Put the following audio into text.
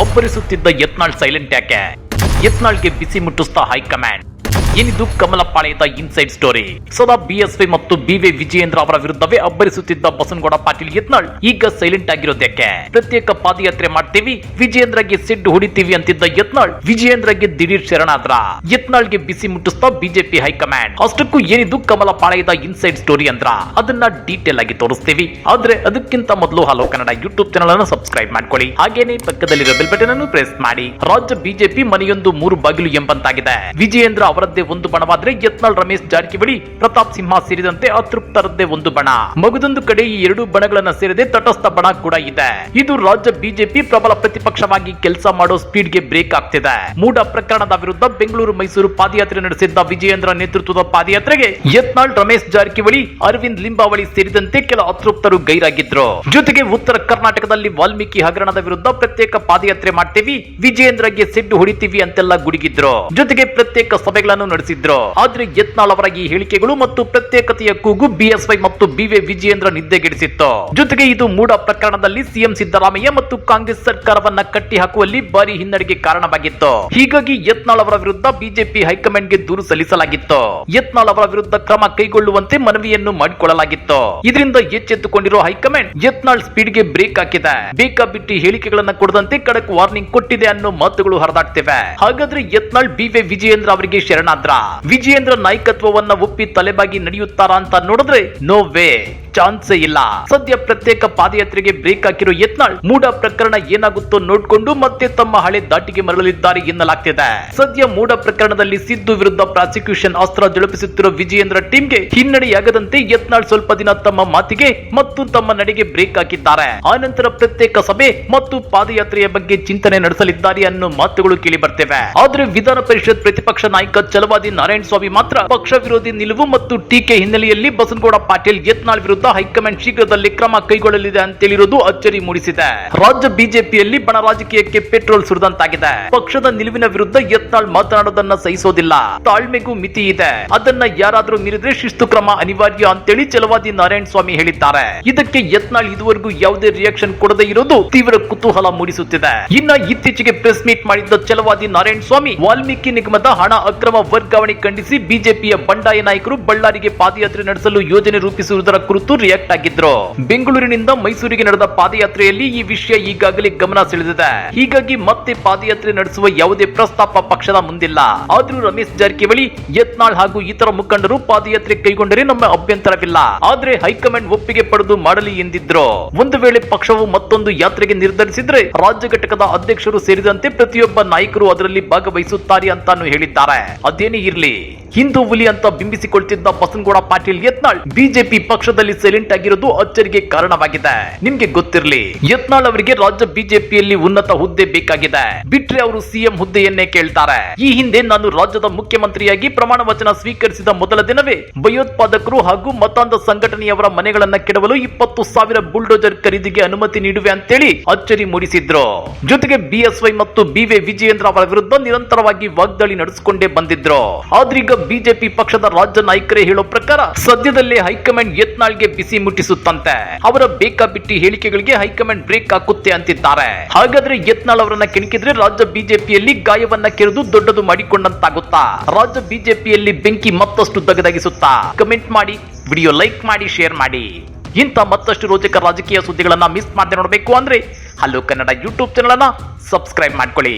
ಅಬ್ಬರಿಸುತ್ತಿದ್ದ Yatnal silent ಯಾಕೆ? ಯತ್ನಾಳ್ಗೆ ಬಿಸಿ ಮುಟ್ಟಿಸ್ತಾ ಹೈಕಮಾಂಡ್. ಏನಿದು ಕಮಲಪಾಳ್ಯದ ಇನ್ಸೈಡ್ ಸ್ಟೋರಿ ಸದಾ ಬಿಎಸ್ವೈ ಮತ್ತು ಬಿವಿ ವಿಜಯೇಂದ್ರ ಅವರ ವಿರುದ್ಧವೇ ಅಬ್ಬರಿಸುತ್ತಿದ್ದ ಬಸನಗೌಡ ಪಾಟೀಲ್ ಯತ್ನಾಳ್ ಈಗ ಸೈಲೆಂಟ್ ಆಗಿರೋದಕ್ಕೆ ಪ್ರತ್ಯೇಕ ಪಾದಯಾತ್ರೆ ಮಾಡ್ತೀವಿ, ವಿಜಯೇಂದ್ರಗೆ ಸಿಡ್ಡು ಹೊಡಿತೀವಿ ಅಂತಿದ್ದ ಯತ್ನಾಳ್ ವಿಜಯೇಂದ್ರಗೆ ದಿಢೀರ್ ಶರಣಾದ್ರ. ಯತ್ನಾಳ್ಗೆ ಬಿಸಿ ಮುಟ್ಟಿಸ್ತಾ ಬಿಜೆಪಿ ಹೈಕಮಾಂಡ್. ಅಷ್ಟಕ್ಕೂ ಏನಿದು ಕಮಲಪಾಳ್ಯದ ಇನ್ಸೈಡ್ ಸ್ಟೋರಿ ಅಂದ್ರ? ಅದನ್ನ ಡೀಟೇಲ್ ಆಗಿ ತೋರಿಸ್ತೀವಿ. ಆದ್ರೆ ಅದಕ್ಕಿಂತ ಮೊದಲು ಹಲೋ ಕನ್ನಡ ಯೂಟ್ಯೂಬ್ ಚಾನಲ್ ಅನ್ನು ಸಬ್ಸ್ಕ್ರೈಬ್ ಮಾಡ್ಕೊಳ್ಳಿ. ಹಾಗೇನೆ ಪಕ್ಕದಲ್ಲಿರೋ ಬೆಲ್ ಬಟನ್ ಅನ್ನು ಪ್ರೆಸ್ ಮಾಡಿ. ರಾಜ್ಯ ಬಿಜೆಪಿ ಮನೆಯೊಂದು ಮೂರು ಬಾಗಿಲು ಎಂಬಂತಾಗಿದೆ. ವಿಜಯೇಂದ್ರ ಅವರದ್ದೇ ಒಂದು ಬಣವಾದ್ರೆ ಯತ್ನಾಳ್, ರಮೇಶ್ ಜಾರಕಿಹೊಳಿ, ಪ್ರತಾಪ್ ಸಿಂಹ ಸೇರಿದಂತೆ ಅತೃಪ್ತರದ್ದೇ ಒಂದು ಬಣ. ಮಗದೊಂದು ಕಡೆ ಈ ಎರಡು ಬಣಗಳನ್ನ ಸೇರಿದೆ ತಟಸ್ಥ ಬಣ ಕೂಡ ಇದೆ. ಇದು ರಾಜ್ಯ ಬಿಜೆಪಿ ಪ್ರಬಲ ಪ್ರತಿಪಕ್ಷವಾಗಿ ಕೆಲಸ ಮಾಡೋ ಸ್ಪೀಡ್ಗೆ ಬ್ರೇಕ್ ಆಗ್ತಿದೆ. ಮೂಡ ಪ್ರಕರಣದ ವಿರುದ್ಧ ಬೆಂಗಳೂರು ಮೈಸೂರು ಪಾದಯಾತ್ರೆ ನಡೆಸಿದ್ದ ವಿಜಯೇಂದ್ರ ನೇತೃತ್ವದ ಪಾದಯಾತ್ರೆಗೆ ಯತ್ನಾಳ್, ರಮೇಶ್ ಜಾರಕಿಹೊಳಿ, ಅರವಿಂದ್ ಲಿಂಬಾವಳಿ ಸೇರಿದಂತೆ ಕೆಲ ಅತೃಪ್ತರು ಗೈರಾಗಿದ್ರು. ಜೊತೆಗೆ ಉತ್ತರ ಕರ್ನಾಟಕದಲ್ಲಿ ವಾಲ್ಮೀಕಿ ಹಗರಣದ ವಿರುದ್ಧ ಪ್ರತ್ಯೇಕ ಪಾದಯಾತ್ರೆ ಮಾಡ್ತೀವಿ, ವಿಜಯೇಂದ್ರಗೆ ಸಿಡ್ಡು ಹೊಡಿತೀವಿ ಅಂತೆಲ್ಲ ಗುಡುಗಿದ್ರು. ಜೊತೆಗೆ ಪ್ರತ್ಯೇಕ ಸಭೆಗಳನ್ನು ನಡೆಸಿದ್ರು? ಆದ್ರೆ ಯತ್ನಾಳ್ ಅವರ ಈ ಹೇಳಿಕೆಗಳು ಮತ್ತು ಪ್ರತ್ಯೇಕತೆಯ ಕೂಗು ಬಿಎಸ್ವೈ ಮತ್ತು ಬಿವೆ ವಿಜಯೇಂದ್ರ ನಿದ್ದೆಗೆಡಿಸಿತ್ತು. ಜೊತೆಗೆ ಇದು ಮೂಡ ಪ್ರಕರಣದಲ್ಲಿ ಸಿಎಂ ಸಿದ್ದರಾಮಯ್ಯ ಮತ್ತು ಕಾಂಗ್ರೆಸ್ ಸರ್ಕಾರವನ್ನ ಕಟ್ಟಿ ಹಾಕುವಲ್ಲಿ ಭಾರಿ ಹಿನ್ನಡೆಗೆ ಕಾರಣವಾಗಿತ್ತು. ಹೀಗಾಗಿ ಯತ್ನಾಳ್ ಅವರ ವಿರುದ್ಧ ಬಿಜೆಪಿ ಹೈಕಮಾಂಡ್ಗೆ ದೂರು ಸಲ್ಲಿಸಲಾಗಿತ್ತು. ಯತ್ನಾಳ್ ಅವರ ವಿರುದ್ಧ ಕ್ರಮ ಕೈಗೊಳ್ಳುವಂತೆ ಮನವಿಯನ್ನು ಮಾಡಿಕೊಳ್ಳಲಾಗಿತ್ತು. ಇದರಿಂದ ಎಚ್ಚೆತ್ತುಕೊಂಡಿರುವ ಹೈಕಮಾಂಡ್ ಯತ್ನಾಳ್ ಸ್ಪೀಡ್ಗೆ ಬ್ರೇಕ್ ಹಾಕಿದೆ. ಬೇಕಾಬಿಟ್ಟಿ ಹೇಳಿಕೆಗಳನ್ನ ಕೊಡದಂತೆ ಕಡಕ್ ವಾರ್ನಿಂಗ್ ಕೊಟ್ಟಿದೆ ಅನ್ನೋ ಮಾತುಗಳು ಹರಿದಾಡ್ತಿವೆ. ಹಾಗಾದ್ರೆ ಯತ್ನಾಳ್ ಬಿವೆ ವಿಜಯೇಂದ್ರ ಅವರಿಗೆ ಶರಣಾದ್ರ ವಿಜಯೇಂದ್ರ ನಾಯಕತ್ವವನ್ನ ಒಪ್ಪಿ ತಲೆಬಾಗಿ ನಡೆಯುತ್ತಾರಾ ಅಂತ ನೋಡಿದ್ರೆ ನೋ ವೇ ಚಾನ್ಸೇ ಇಲ್ಲ. ಸದ್ಯ ಪ್ರತ್ಯೇಕ ಪಾದಯಾತ್ರೆಗೆ ಬ್ರೇಕ್ ಹಾಕಿರೋ ಯತ್ನಾಳ್ ಮೂಡ ಪ್ರಕರಣ ಏನಾಗುತ್ತೋ ನೋಡ್ಕೊಂಡು ಮತ್ತೆ ತಮ್ಮ ಹಳೆ ದಾಟಿಗೆ ಮರಳಲಿದ್ದಾರೆ ಎನ್ನಲಾಗ್ತಿದೆ. ಸದ್ಯ ಮೂಡ ಪ್ರಕರಣದಲ್ಲಿ ಸಿದ್ದು ವಿರುದ್ಧ ಪ್ರಾಸಿಕ್ಯೂಷನ್ ಅಸ್ತ್ರ ಜಳುಪಿಸುತ್ತಿರುವ ವಿಜಯೇಂದ್ರ ಟೀಮ್ಗೆ ಹಿನ್ನಡೆಯಾಗದಂತೆ ಯತ್ನಾಳ್ ಸ್ವಲ್ಪ ದಿನ ತಮ್ಮ ಮಾತಿಗೆ ಮತ್ತು ತಮ್ಮ ನಡೆಗೆ ಬ್ರೇಕ್ ಹಾಕಿದ್ದಾರೆ. ಆನಂತರ ಪ್ರತ್ಯೇಕ ಸಭೆ ಮತ್ತು ಪಾದಯಾತ್ರೆಯ ಬಗ್ಗೆ ಚಿಂತನೆ ನಡೆಸಲಿದ್ದಾರೆ ಅನ್ನೋ ಮಾತುಗಳು ಕೇಳಿ ಬರ್ತೇವೆ ಆದ್ರೆ ವಿಧಾನ ಪರಿಷತ್ ಪ್ರತಿಪಕ್ಷ ನಾಯಕ ಚಲವಾದಿ ನಾರಾಯಣ ಸ್ವಾಮಿ ಮಾತ್ರ ಪಕ್ಷ ವಿರೋಧಿ ನಿಲುವು ಮತ್ತು ಟೀಕೆ ಹಿನ್ನೆಲೆಯಲ್ಲಿ ಬಸನಗೌಡ ಪಾಟೀಲ್ ಯತ್ನಾಳ್ ವಿರುದ್ಧ ಹೈಕಮಾಂಡ್ ಶೀಘ್ರದಲ್ಲಿ ಕ್ರಮ ಕೈಗೊಳ್ಳಲಿದೆ ಅಂತೇಳಿರುವುದು ಅಚ್ಚರಿ ಮೂಡಿಸಿದೆ. ರಾಜ್ಯ ಬಿಜೆಪಿಯಲ್ಲಿ ಬಣ ರಾಜಕೀಯಕ್ಕೆ ಪೆಟ್ರೋಲ್ ಸುರಿದಂತಾಗಿದೆ. ಪಕ್ಷದ ನಿಲುವಿನ ವಿರುದ್ಧ ಯತ್ನಾಳ್ ಮಾತನಾಡೋದನ್ನ ಸಹಿಸೋದಿಲ್ಲ. ತಾಳ್ಮೆಗೂ ಮಿತಿ ಇದೆ. ಅದನ್ನ ಯಾರಾದ್ರೂ ಮೀರಿದ್ರೆ ಶಿಸ್ತು ಕ್ರಮ ಅನಿವಾರ್ಯ ಅಂತೇಳಿ ಚಲವಾದಿ ನಾರಾಯಣ ಸ್ವಾಮಿ ಹೇಳಿದ್ದಾರೆ. ಇದಕ್ಕೆ ಯತ್ನಾಳ್ ಇದುವರೆಗೂ ಯಾವುದೇ ರಿಯಾಕ್ಷನ್ ಕೊಡದೇ ಇರೋದು ತೀವ್ರ ಕುತೂಹಲ ಮೂಡಿಸುತ್ತಿದೆ. ಇನ್ನ ಇತ್ತೀಚೆಗೆ ಪ್ರೆಸ್ ಮೀಟ್ ಮಾಡಿದ್ದ ಚಲವಾದಿ ನಾರಾಯಣ ಸ್ವಾಮಿ ವಾಲ್ಮೀಕಿ ನಿಗಮದ ಹಣ ಅಕ್ರಮ ವರ್ಗಾವಣೆ ಖಂಡಿಸಿ ಬಿಜೆಪಿಯ ಬಂಡಾಯ ನಾಯಕರು ಬಳ್ಳಾರಿಗೆ ಪಾದಯಾತ್ರೆ ನಡೆಸಲು ಯೋಜನೆ ರೂಪಿಸುವುದರ ಕುರಿತು ರಿಯಾಕ್ಟ್ ಆಗಿದ್ರು. ಬೆಂಗಳೂರಿನಿಂದ ಮೈಸೂರಿಗೆ ನಡೆದ ಪಾದಯಾತ್ರೆಯಲ್ಲಿ ಈ ವಿಷಯ ಈಗಾಗಲೇ ಗಮನ ಸೆಳೆದಿದೆ. ಹೀಗಾಗಿ ಮತ್ತೆ ಪಾದಯಾತ್ರೆ ನಡೆಸುವ ಯಾವುದೇ ಪ್ರಸ್ತಾಪ ಪಕ್ಷದ ಮುಂದಿಲ್ಲ. ಆದ್ರೂ ರಮೇಶ್ ಜಾರಕಿಹೊಳಿ, ಯತ್ನಾಳ್ ಹಾಗೂ ಇತರ ಮುಖಂಡರು ಪಾದಯಾತ್ರೆ ಕೈಗೊಂಡರೆ ನಮ್ಮ ಅಭ್ಯಂತರವಿಲ್ಲ. ಆದ್ರೆ ಹೈಕಮಾಂಡ್ ಒಪ್ಪಿಗೆ ಪಡೆದು ಮಾಡಲಿ ಎಂದಿದ್ರು. ಒಂದು ವೇಳೆ ಪಕ್ಷವು ಮತ್ತೊಂದು ಯಾತ್ರೆಗೆ ನಿರ್ಧರಿಸಿದ್ರೆ ರಾಜ್ಯ ಘಟಕದ ಅಧ್ಯಕ್ಷರು ಸೇರಿದಂತೆ ಪ್ರತಿಯೊಬ್ಬ ನಾಯಕರು ಅದರಲ್ಲಿ ಭಾಗವಹಿಸುತ್ತಾರೆ ಅಂತಾನು ಹೇಳಿದ್ದಾರೆ. ಅದೇನೇ ಇರ್ಲಿ. ಹಿಂದೂ ಹುಲಿ ಅಂತ ಬಿಂಬಿಸಿಕೊಳ್ತಿದ್ದ ಬಸನಗೌಡ ಪಾಟೀಲ್, ಯತ್ನಾಳ್, ಬಿಜೆಪಿ ಪಕ್ಷದಲ್ಲಿ ಸೈಲೆಂಟ್ ಆಗಿರೋದು ಅಚ್ಚರಿಗೆ ಕಾರಣವಾಗಿದೆ. ನಿಮ್ಗೆ ಗೊತ್ತಿರಲಿ, ಯತ್ನಾಳ್ ಅವರಿಗೆ ರಾಜ್ಯ ಬಿಜೆಪಿಯಲ್ಲಿ ಉನ್ನತ ಹುದ್ದೆ ಬೇಕಾಗಿದೆ. ಬಿಟ್ರೆ ಅವರು ಸಿಎಂ ಹುದ್ದೆಯನ್ನೇ ಕೇಳ್ತಾರೆ. ಈ ಹಿಂದೆ ನಾನು ರಾಜ್ಯದ ಮುಖ್ಯಮಂತ್ರಿಯಾಗಿ ಪ್ರಮಾಣ ವಚನ ಸ್ವೀಕರಿಸಿದ ಮೊದಲ ದಿನವೇ ಭಯೋತ್ಪಾದಕರು ಹಾಗೂ ಮತಾಂಧ ಸಂಘಟನೆಯವರ ಮನೆಗಳನ್ನ ಕೆಡವಲು ಇಪ್ಪತ್ತು ಸಾವಿರ ಬುಲ್ಡೋಜರ್ ಖರೀದಿಗೆ ಅನುಮತಿ ನೀಡುವೆ ಅಂತೇಳಿ ಅಚ್ಚರಿ ಮೂಡಿಸಿದ್ರು. ಜೊತೆಗೆ ಬಿಎಸ್ವೈ ಮತ್ತು ಬಿವೆ ವಿಜಯೇಂದ್ರ ಅವರ ವಿರುದ್ಧ ನಿರಂತರವಾಗಿ ವಾಗ್ದಾಳಿ ನಡೆಸಿಕೊಂಡೇ ಬಂದಿದ್ರು. ಆದ್ರೀಗ ಬಿಜೆಪಿ ಪಕ್ಷದ ರಾಜ್ಯ ನಾಯಕರೇ ಹೇಳೋ ಪ್ರಕಾರ ಸದ್ಯದಲ್ಲೇ ಹೈಕಮಾಂಡ್ ಯತ್ನಾಳ್ಗೆ ಬಿಸಿ ಮುಟ್ಟಿಸುತ್ತಂತೆ. ಅವರ ಬೇಕಾಬಿಟ್ಟಿ ಹೇಳಿಕೆಗಳಿಗೆ ಹೈಕಮಾಂಡ್ ಬ್ರೇಕ್ ಹಾಕುತ್ತೆ ಅಂತಿದ್ದಾರೆ. ಹಾಗಾದ್ರೆ ಯತ್ನಾಳ್ ಅವರನ್ನ ಕೆಣಕಿದ್ರೆ ರಾಜ್ಯ ಬಿಜೆಪಿಯಲ್ಲಿ ಗಾಯವನ್ನ ಕೆರೆದು ದೊಡ್ಡದು ಮಾಡಿಕೊಂಡಂತಾಗುತ್ತಾ? ರಾಜ್ಯ ಬಿಜೆಪಿಯಲ್ಲಿ ಬೆಂಕಿ ಮತ್ತಷ್ಟು ದಗದಗಿಸುತ್ತಾ? ಕಮೆಂಟ್ ಮಾಡಿ, ವಿಡಿಯೋ ಲೈಕ್ ಮಾಡಿ, ಶೇರ್ ಮಾಡಿ. ಇಂಥ ಮತ್ತಷ್ಟು ರೋಚಕ ರಾಜಕೀಯ ಸುದ್ದಿಗಳನ್ನ ಮಿಸ್ ಮಾಡದೆ ನೋಡಬೇಕು ಅಂದ್ರೆ ಹಲೋ ಕನ್ನಡ ಯೂಟ್ಯೂಬ್ ಚಾನಲ್ ಅನ್ನ ಸಬ್ಸ್ಕ್ರೈಬ್ ಮಾಡ್ಕೊಳ್ಳಿ.